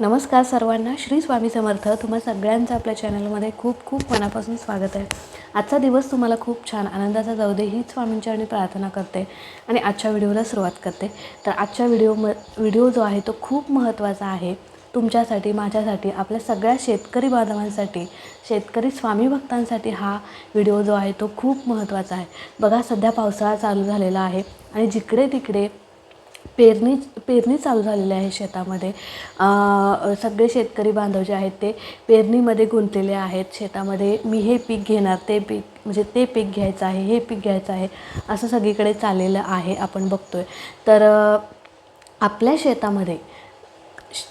नमस्कार सर्वांना श्री स्वामी समर्थ. तुम्हा सगळ्यांचं आपल्या चॅनलमध्ये खूप खूप मनापासून स्वागत आहे. आजचा दिवस तुम्हाला खूप छान आनंदाचा जाऊ दे हीच स्वामींच्यानी प्रार्थना करते आणि आजच्या व्हिडिओला सुरुवात करते. तर आजच्या व्हिडिओ म व्हिडिओ जो आहे तो खूप महत्त्वाचा आहे. तुमच्यासाठी माझ्यासाठी आपल्या सगळ्या शेतकरी बांधवांसाठी शेतकरी स्वामी भक्तांसाठी हा व्हिडिओ जो आहे तो खूप महत्त्वाचा आहे. बघा सध्या पावसाळा चालू झालेला आहे आणि जिकडे तिकडे पेरणी पेरणी चालू झालेली आहे शेतामध्ये. सगळे शेतकरी बांधव जे आहेत ते पेरणीमध्ये गुंतलेले आहेत. शेतामध्ये मी हे पीक घेणार ते पीक म्हणजे ते पीक घ्यायचं आहे हे पीक घ्यायचं आहे असं सगळीकडे चाललेलं आहे आपण बघतो आहे तर आपल्या शेतामध्ये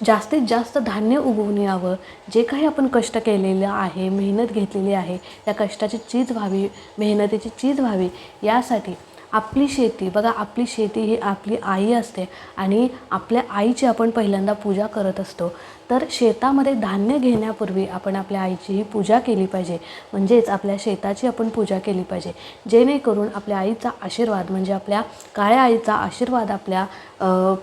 जास्तीत जास्त धान्य उगवून यावं जे काही आपण कष्ट केलेलं आहे मेहनत घेतलेली आहे त्या कष्टाची चीज व्हावी मेहनतीची चीज व्हावी यासाठी आपली शेती बघा आपली शेती ही आपली आई असते आणि आपल्या आईची आपण पहिल्यांदा पूजा करत असतो. तर शेतामध्ये धान्य घेण्यापूर्वी आपण आपल्या आईची ही पूजा केली पाहिजे. म्हणजेच आपल्या शेताची आपण पूजा केली पाहिजे. जेणेकरून आपल्या आईचा आशीर्वाद म्हणजे आपल्या काळ्या आईचा आशीर्वाद आपल्या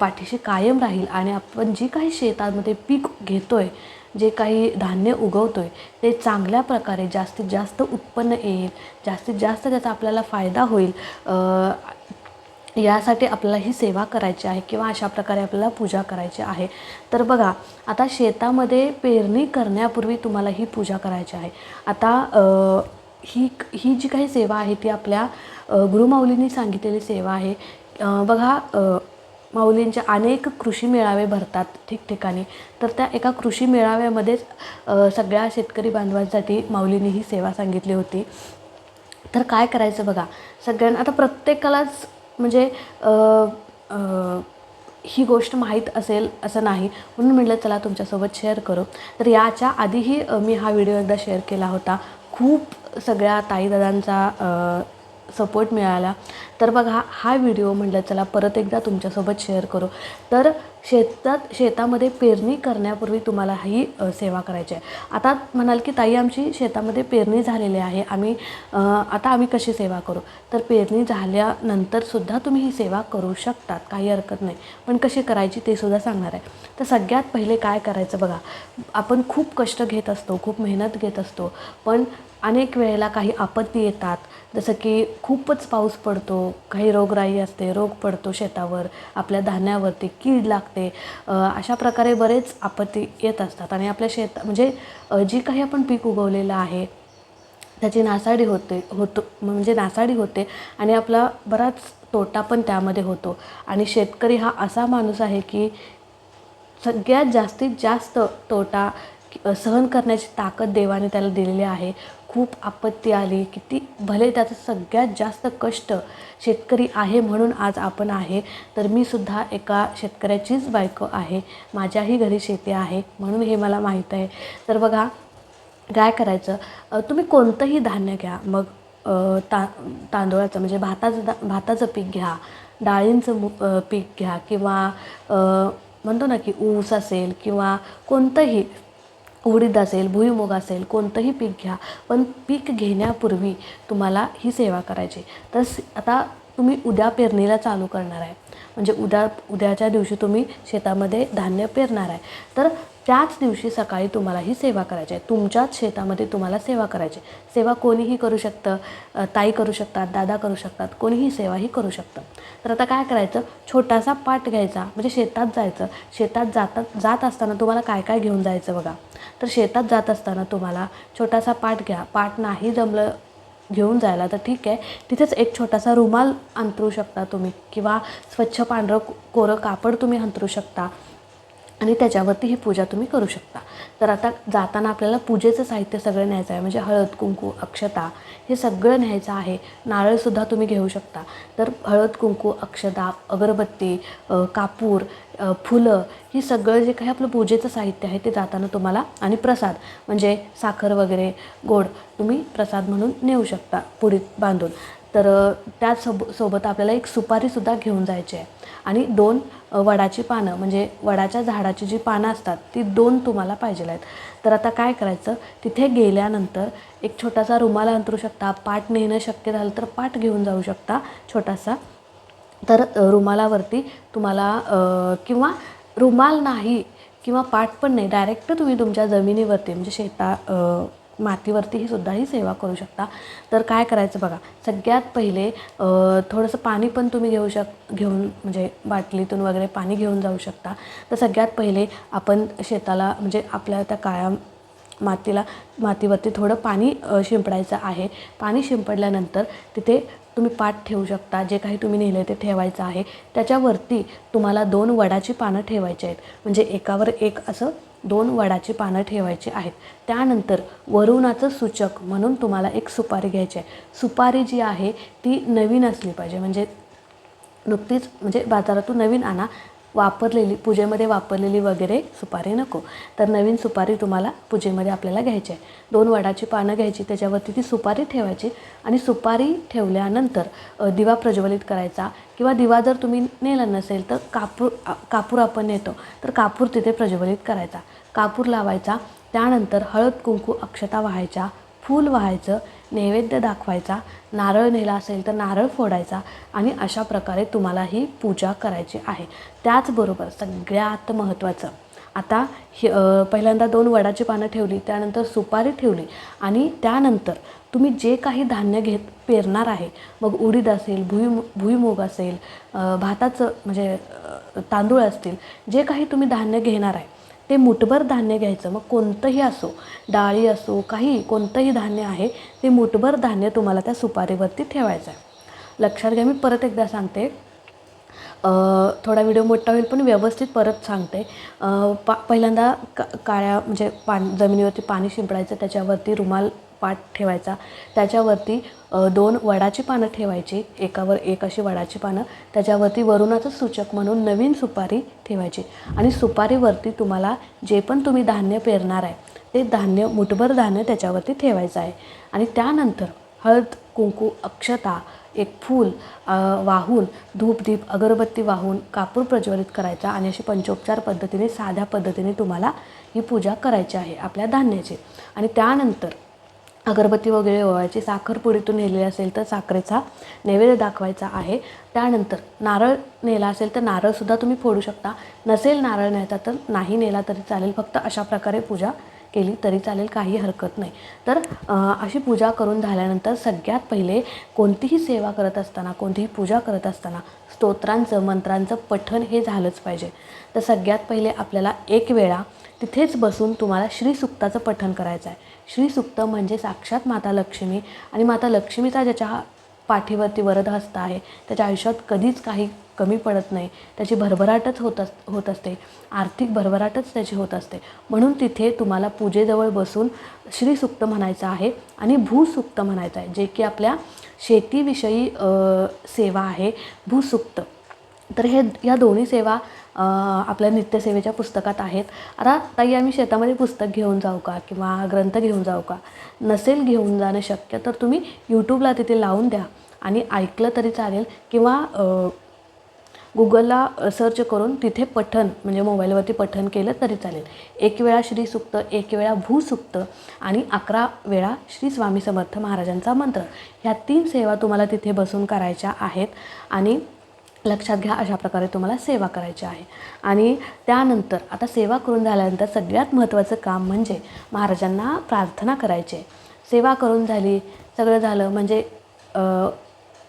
पाठीशी कायम राहील आणि आपण जी काही शेतामध्ये पीक घेतो आहे जे काही धान्य उगवतो आहे ते चांगल्या प्रकारे जास्तीत जास्त उत्पन्न येईल जास्तीत जास्त त्याचा आपल्याला फायदा होईल यासाठी आपल्याला ही सेवा करायची आहे किंवा अशा प्रकारे आपल्याला पूजा करायची आहे. तर बघा आता शेतामध्ये पेरणी करण्यापूर्वी तुम्हाला ही पूजा करायची आहे. आता ही ही जी काही सेवा आहे ती आपल्या गुरुमाऊलींनी सांगितलेली सेवा आहे. बघा माऊलींचे अनेक कृषी मेळावे भरतात ठिकठिकाणी. तर त्या एका कृषी मेळाव्यामध्येच सगळ्या शेतकरी बांधवांसाठी माऊलींनी ही सेवा सांगितली होती. तर काय करायचं बघा सगळ्यांना आता प्रत्येकालाच म्हणजे ही गोष्ट माहीत असेल असं नाही. म्हणून म्हटलं चला तुमच्यासोबत शेअर करू. तर याच्या आधीही मी हा व्हिडिओ एकदा शेअर केला होता. खूप सगळ्या ताईदादांचा सपोर्ट मिळाला. तर बघा हा व्हिडिओ म्हटलं चला परत एकदा तुमच्यासोबत शेअर करू. तर शेतात शेतामध्ये पेरणी करण्यापूर्वी तुम्हाला ही सेवा करायची आहे. आता म्हणाल की ताई आमची शेतामध्ये पेरणी झालेली आहे. आम्ही आता आम्ही कशी सेवा करू? तर पेरणी झाल्यानंतरसुद्धा तुम्ही ही सेवा करू शकतात. काही हरकत नाही. पण कशी करायची ते सुद्धा सांगणार आहे. तर सगळ्यात पहिले काय करायचं बघा. आपण खूप कष्ट घेत असतो खूप मेहनत घेत असतो. पण अनेक वेळेला काही आपत्ती येतात. जसं की खूपच पाऊस पडतो काही रोगराई असते रोग पडतो शेतावर आपल्या धान्यावरती कीड लागते. अशा प्रकारे बरेच आपत्ती येत असतात आणि आपल्या शेत म्हणजे जी काही आपण पीक उगवलेलं आहे त्याची नासाडी होते होतो म्हणजे नासाडी होते आणि आपला बराच तोटा पण त्यामध्ये होतो. आणि शेतकरी हा असा माणूस आहे की सगळ्यात जास्तीत जास्त तोटा सहन करण्याची ताकद देवाने त्याला दिलेली आहे. खूप आपत्ती आली किती भले त्याचं सगळ्यात जास्त कष्ट शेतकरी आहे म्हणून आज आपण आहे तर मी सुद्धा एका शेतकऱ्याचीच बायको आहे. माझ्याही घरी शेती आहे म्हणून हे मला माहीत आहे. तर बघा काय करायचं? तुम्ही कोणतंही धान्य घ्या. मग ता तांदूळाचं म्हणजे भाताचं दा भाताचं पीक घ्या. डाळींचं मु पीक घ्या किंवा म्हणतो ना की ऊस असेल किंवा कोणतंही उडीद असेल भुईमुग असेल कोणतंही पीक घ्या पण पीक घेण्यापूर्वी तुम्हाला ही सेवा करायची. तर आता तुम्ही उद्या पेरणीला चालू करणार आहे. म्हणजे उद्या उद्याच्या दिवशी तुम्ही शेतामध्ये धान्य पेरणार आहे. तर त्याच दिवशी सकाळी तुम्हाला ही सेवा करायची आहे. तुमच्याच शेतामध्ये तुम्हाला सेवा करायची आहे. सेवा कोणीही करू शकतं ताई करू शकतात दादा करू शकतात कोणीही सेवाही करू शकतं. तर आता काय करायचं? छोटासा पाट घ्यायचा म्हणजे शेतात जायचं. शेतात जातात जात असताना तुम्हाला काय काय घेऊन जायचं बघा. तर शेतात जात असताना तुम्हाला छोटासा पाट घ्या. पाट नाही जमलं घेऊन जायला तर ठीक आहे. तिथेच एक छोटासा रुमाल अंतरू शकता तुम्ही किंवा स्वच्छ पांढरं कोरं कापड तुम्ही अंतरू शकता. आणि त्याच्यावरती ही पूजा तुम्ही करू शकता. तर आता जाताना आपल्याला पूजेचं साहित्य सगळं न्यायचं आहे. म्हणजे हळद कुंकू अक्षता हे सगळं न्यायचं आहे. नारळसुद्धा तुम्ही घेऊ शकता. तर हळद कुंकू अक्षता अगरबत्ती कापूर फुलं ही सगळं जे काही आपलं पूजेचं साहित्य आहे ते जाताना तुम्हाला आणि प्रसाद म्हणजे साखर वगैरे गोड तुम्ही प्रसाद म्हणून नेऊ शकता पुडीत बांधून. तर अ, त्या सोब सोबत आपल्याला एक सुपारीसुद्धा घेऊन जायची आहे. आणि दोन वडाची पानं म्हणजे वडाच्या झाडाची जी पानं असतात ती दोन तुम्हाला पाहिजे आहेत. तर आता काय करायचं तिथे गेल्यानंतर एक छोटासा रुमाल अंतरू शकता पाट नेणं शक्य झालं तर पाट घेऊन जाऊ शकता छोटासा. तर रुमालावरती तुम्हाला किंवा रुमाल नाही किंवा पाठ पण नाही डायरेक्ट तुम्ही तुमच्या जमिनीवरती म्हणजे शेता मातीवरतीही सुद्धा ही सेवा करू शकता. तर काय करायचं बघा सगळ्यात पहिले थोडंसं पाणी पण तुम्ही घेऊ शक घेऊन म्हणजे बाटलीतून वगैरे पाणी घेऊन जाऊ शकता. तर सगळ्यात पहिले आपण शेताला म्हणजे आपल्या त्या काळ्या मातीला मातीवरती थोडं पाणी शिंपडायचं आहे. पाणी शिंपडल्यानंतर तिथे तुम्ही पाठ ठेवू शकता जे काही तुम्ही नेलं ते ठेवायचं आहे. त्याच्यावरती तुम्हाला दोन वडाची पानं ठेवायची आहेत. म्हणजे एकावर एक असं दोन वडाची पानं ठेवायची आहेत. त्यानंतर वरुणाचं सूचक म्हणून तुम्हाला एक सुपारी घ्यायची आहे. सुपारी जी आहे ती नवीन असली पाहिजे. म्हणजे नुकतीच म्हणजे बाजारातून नवीन आणा. वापरलेली पूजेमध्ये वापरलेली वगैरे सुपारी नको. तर नवीन सुपारी तुम्हाला पूजेमध्ये आपल्याला घ्यायची आहे. दोन वडाची पानं घ्यायची त्याच्यावरती ती सुपारी ठेवायची आणि सुपारी ठेवल्यानंतर दिवा प्रज्वलित करायचा किंवा दिवा जर तुम्ही नेला नसेल तर कापूर कापूर आपण नेतो तर कापूर तिथे प्रज्वलित करायचा. कापूर लावायचा त्यानंतर हळद कुंकू अक्षता वाहायच्या फूल व्हायचं नैवेद्य दाखवायचा नारळ नेला असेल तर नारळ फोडायचा आणि अशा प्रकारे तुम्हाला ही पूजा करायची आहे. त्याचबरोबर सगळ्यात महत्त्वाचं आता हे पहिल्यांदा दोन वडाची पानं ठेवली त्यानंतर सुपारी ठेवली आणि त्यानंतर तुम्ही जे काही धान्य घेत पेरणार आहे मग उडीद असेल भुई भुईमूग असेल भाताचं म्हणजे तांदूळ असतील जे काही तुम्ही धान्य घेणार आहे ते मुठभर धान्य घ्यायचं. मग कोणतंही असो डाळी असो काही कोणतंही धान्य आहे ते मुठभर धान्य तुम्हाला त्या सुपारीवरती ठेवायचं आहे लक्षात घ्या मी परत एकदा सांगते. थोडा व्हिडिओ मोठा होईल पण व्यवस्थित परत सांगते. पा पहिल्यांदा का काळ्या म्हणजे पाणी जमिनीवरती पाणी शिंपडायचं त्याच्यावरती रुमाल पाट ठेवायचा. त्याच्यावरती दोन वडाची पानं ठेवायची. एकावर एक अशी वडाची पानं. त्याच्यावरती वरुणाचं सूचक म्हणून नवीन सुपारी ठेवायची. आणि सुपारीवरती तुम्हाला जे पण तुम्ही धान्य पेरणार आहे ते धान्य मुठभर धान्य त्याच्यावरती ठेवायचं आहे. आणि त्यानंतर हळद कुंकू अक्षता एक फूल वाहून धूपदीप अगरबत्ती वाहून कापूर प्रज्वलित करायचा आणि अशी पंचोपचार पद्धतीने साध्या पद्धतीने तुम्हाला ही पूजा करायची आहे आपल्या धान्याची. आणि त्यानंतर अगरबत्ती वगैरे ओवायची साखरपुडीतून नेलेली असेल तर साखरेचा नैवेद्य दाखवायचा आहे. त्यानंतर नारळ नेला असेल तर नारळसुद्धा तुम्ही फोडू शकता. नसेल नारळ न्यायचा तर नाही नेला तरी चालेल. फक्त अशा प्रकारे पूजा केली तरी चालेल काही हरकत नाही. तर अशी पूजा करून झाल्यानंतर सगळ्यात पहिले कोणतीही सेवा करत असताना कोणतीही पूजा करत असताना स्तोत्रांचं मंत्रांचं पठण हे झालंच पाहिजे. तर सगळ्यात पहिले आपल्याला एक वेळा तिथेच बसून तुम्हाला श्रीसुक्ताचं पठण करायचं आहे. श्रीसुक्त म्हणजे साक्षात माता लक्ष्मी. आणि माता लक्ष्मीचा ज्याच्या पाठीवरती वरदहस्त आहे त्याच्या आयुष्यात कधीच काही कमी पडत नाही. त्याची भरभराटच होत अस होत असते. आर्थिक भरभराटच त्याची होत असते. म्हणून तिथे तुम्हाला पूजेजवळ बसून श्रीसुक्त म्हणायचं आहे आणि भूसुक्त म्हणायचं आहे जे की आपल्या शेतीविषयी सेवा आहे भूसुक्त तर हे या दोन्ही सेवा आपल्या नित्यसेवेच्या पुस्तकात आहेत. आता ताई आम्ही शेतामध्ये पुस्तक घेऊन जाऊ का? किंवा ग्रंथ घेऊन जाऊ का? नसेल घेऊन जाणं शक्य तर तुम्ही यूट्यूबला तिथे लावून द्या आणि ऐकलं तरी चालेल. किंवा गुगलला सर्च करून तिथे पठन म्हणजे मोबाईलवरती पठन केलं तरी चालेल. एक वेळा श्री सुक्त एक वेळा भूसुक्त आणि अकरा वेळा श्री स्वामी समर्थ महाराजांचा मंत्र. ह्या तीन सेवा तुम्हाला तिथे बसून करायच्या आहेत. आणि लक्षात घ्या अशा प्रकारे तुम्हाला सेवा करायची आहे आणि त्यानंतर आता सेवा करून झाल्यानंतर सगळ्यात महत्त्वाचं काम म्हणजे महाराजांना प्रार्थना करायची आहे. सेवा करून झाली सगळं झालं म्हणजे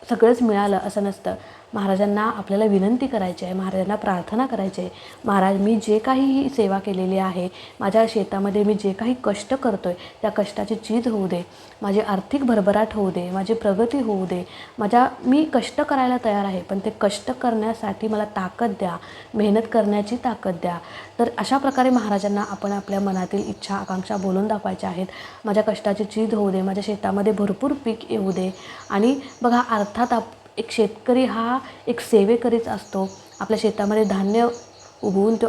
सगळंच मिळालं असं नसतं महाराजांना आपल्याला विनंती करायची आहे महाराजांना प्रार्थना करायची आहे. महाराज मी जे काही ही सेवा केलेली आहे माझ्या शेतामध्ये मी जे काही कष्ट करतो आहे त्या कष्टाची चीज होऊ दे माझी आर्थिक भरभराट होऊ दे माझी प्रगती होऊ दे माझ्या मी कष्ट करायला तयार आहे पण ते कष्ट करण्यासाठी मला ताकद द्या मेहनत करण्याची ताकद द्या. तर अशा प्रकारे महाराजांना आपण आपल्या मनातील इच्छा आकांक्षा बोलून दाखवायच्या आहेत. माझ्या कष्टाची चीज होऊ दे माझ्या शेतामध्ये भरपूर पीक येऊ दे. आणि बघा अर्थात आप एक शेतकरी हा एक सेवेकरीच असतो. आपल्या शेतामध्ये धान्य उगवून तो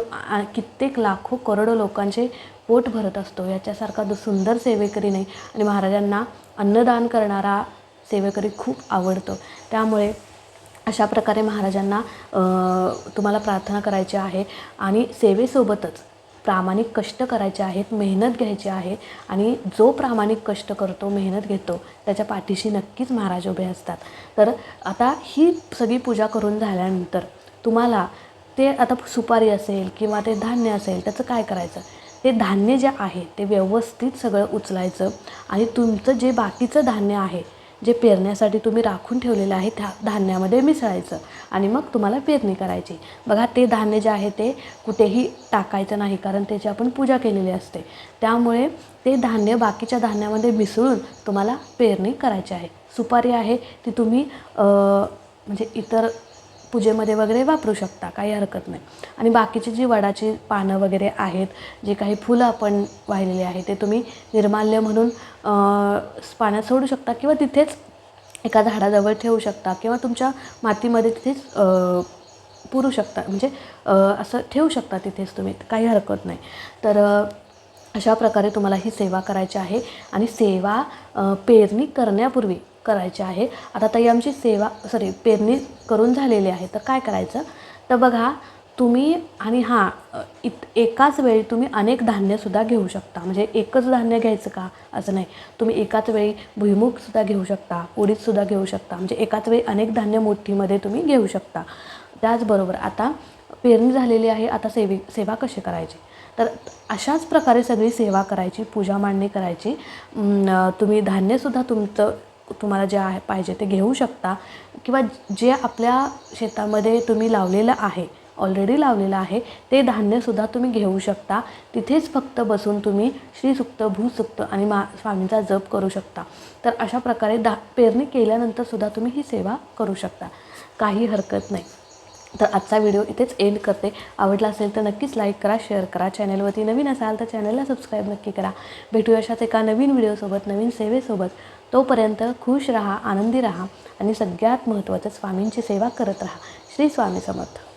कित्येक लाखो करोडो लोकांचे पोट भरत असतो. याच्यासारखा जो सुंदर सेवेकरी नाही. आणि महाराजांना अन्नदान करणारा सेवेकरी खूप आवडतो. त्यामुळे अशा प्रकारे महाराजांना तुम्हाला प्रार्थना करायची आहे. आणि सेवेसोबतच प्रामाणिक कष्ट करायचे आहेत मेहनत घ्यायची आहे आणि जो प्रामाणिक कष्ट करतो मेहनत घेतो त्याच्या पाठीशी नक्कीच महाराज उभे असतात. तर आता ही सगळी पूजा करून झाल्यानंतर तुम्हाला ते आता सुपारी असेल किंवा ते धान्य असेल त्याचं काय करायचं? ते धान्य जे आहे ते व्यवस्थित सगळं उचलायचं आणि तुमचं जे बाकीचं धान्य आहे जे पेरण्यासाठी तुम्ही राखून ठेवलेलं आहे त्या धान्यामध्ये मिसळायचं आणि मग तुम्हाला पेरणी करायची. बघा ते धान्य जे आहे ते कुठेही टाकायचं नाही कारण त्याची आपण पूजा केलेली असते. त्यामुळे ते धान्य बाकीच्या धान्यामध्ये मिसळून तुम्हाला पेरणी करायची आहे. सुपारी आहे ती तुम्ही म्हणजे इतर पूजेमध्ये वगैरे वापरू शकता काही हरकत नाही. आणि बाकीची जी वडाची पानं वगैरे आहेत जे काही फुलं आपण वाहिलेली आहे ते तुम्ही निर्माल्य म्हणून पाण्यात सोडू शकता किंवा तिथेच एका झाडाजवळ ठेवू शकता किंवा तुमच्या मातीमध्ये तिथेच पुरू शकता. म्हणजे असं ठेवू शकता तिथेच तुम्ही काही हरकत नाही. तर अशा प्रकारे तुम्हाला ही सेवा करायची आहे. आणि सेवा पेरणी करण्यापूर्वी करायची आहे. आता ताई आमची सेवा सॉरी पेरणी करून झालेली आहे. तर काय करायचं? तर बघा तुम्ही आणि हां इत एकाच वेळी तुम्ही अनेक धान्यसुद्धा घेऊ शकता. म्हणजे एकच धान्य घ्यायचं का? असं नाही. तुम्ही एकाच वेळी भुईमुगसुद्धा घेऊ शकता उडीदसुद्धा घेऊ शकता. म्हणजे एकाच वेळी अनेक धान्य मोठीमध्ये तुम्ही घेऊ शकता. त्याचबरोबर आता पेरणी झालेली आहे आता सेवी सेवा कशी करायची? तर अशाच प्रकारे सगळी सेवा करायची पूजा मांडणी करायची. तुम्ही धान्यसुद्धा तुमचं तुम्हाला जे आहे पाहिजे ते घेऊ शकता. किंवा जे आपल्या शेतामध्ये तुम्ही लावलेलं आहे ऑलरेडी लावलेलं आहे ते धान्यसुद्धा तुम्ही घेऊ शकता. तिथेच फक्त बसून तुम्ही श्रीसुक्त भूसुक्त आणि मा स्वामींचा जप करू शकता. तर अशा प्रकारे दा पेरणी केल्यानंतरसुद्धा तुम्ही ही सेवा करू शकता. काही हरकत नाही. तर आजचा व्हिडिओ इथेच एंड करते. आवडला असेल तर नक्कीच लाईक करा शेअर करा. चॅनलवरती नवीन असाल तर चॅनलला सबस्क्राईब नक्की करा. भेटूया अशाच एका नवीन व्हिडिओसोबत नवीन सेवेसोबत. तोपर्यंत खुश राहा आनंदी राहा आणि सगळ्यात महत्त्वाचं स्वामींची सेवा करत राहा. श्री स्वामी समर्थ.